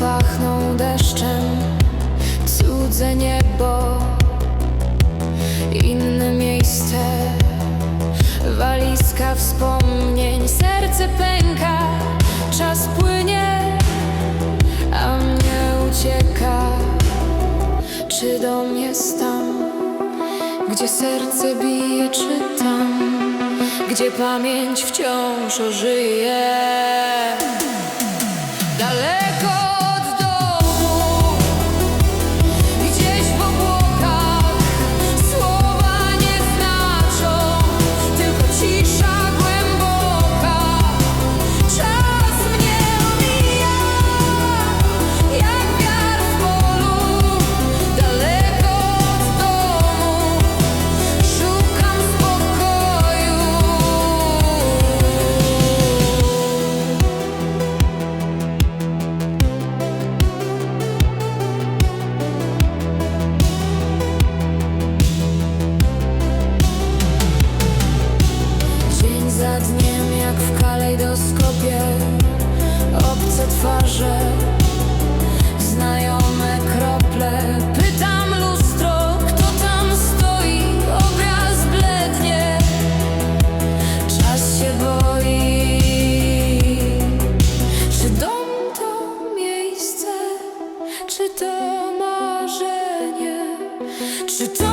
pachną deszczem Cudze niebo. Inne miejsce Walizka wspomnień. Serce pęka Czas płynie A mnie ucieka. Czy dom jest tam Gdzie serce bije Czy tam Gdzie pamięć wciąż ożyje Dalej. Kalejdoskopie Obce twarze, znajome krople. Pytam lustro, kto tam stoi? Obraz blednie, czas się boi. Czy dom to miejsce, czy to marzenie? Czy to